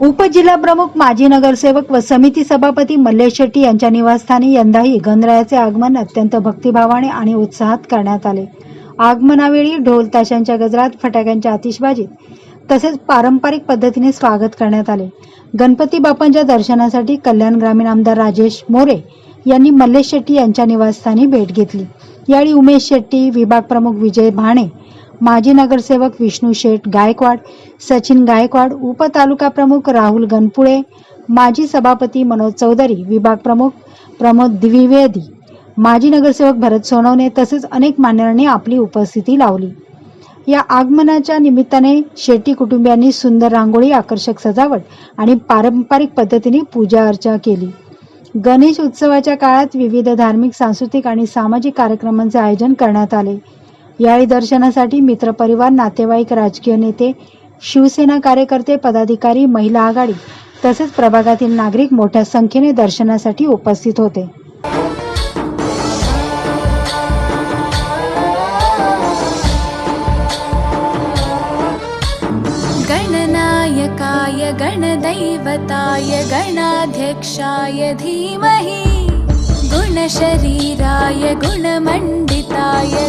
उपजिल्हा प्रमुख माजी नगरसेवक व समिती सभापती मल्लेश शेट्टी यांच्या निवासस्थानी यंदाही गणरायाचे आगमन अत्यंत भक्तिभावाने आणि उत्साहात करण्यात आले. आगमनावेळी ढोल ताशांच्या गजरात फटाक्यांच्या आतिषबाजीत तसेच पारंपरिक पद्धतीने स्वागत करण्यात आले. गणपती बाप्पांच्या दर्शनासाठी कल्याण ग्रामीण आमदार राजेश मोरे यांनी मल्लेश शेट्टी यांच्या निवासस्थानी भेट घेतली. यावेळी उमेश शेट्टी विभाग प्रमुख विजय भाणे माजी नगरसेवक विष्णू शेठ गायकवाड सचिन गायकवाड उपतालुका प्रमुख राहुल गणपुळे माजी सभापती मनोज चौधरी विभाग प्रमुख प्रमोद द्विवेदी माजी नगरसेवक भरत सोनवणे तसेच अनेक मान्यवरांनी आपली उपस्थिती लावली. या आगमनाच्या निमित्ताने शेट्टी कुटुंबियांनी सुंदर रांगोळी आकर्षक सजावट आणि पारंपरिक पद्धतीने पूजा अर्चा केली. गणेश उत्सवाच्या काळात विविध धार्मिक सांस्कृतिक आणि सामाजिक कार्यक्रमांचे आयोजन करण्यात आले. यावेळी दर्शनासाठी मित्रपरिवार नातेवाईक राजकीय नेते शिवसेना कार्यकर्ते पदाधिकारी महिला आघाडी तसेच प्रभागातील नागरिक मोठ्या संख्येने दर्शनासाठी उपस्थित होते. गणनायकाय गणदैवताय गणाध्यक्षाय धीमहि गुणशरीराय गुणमण्डिताय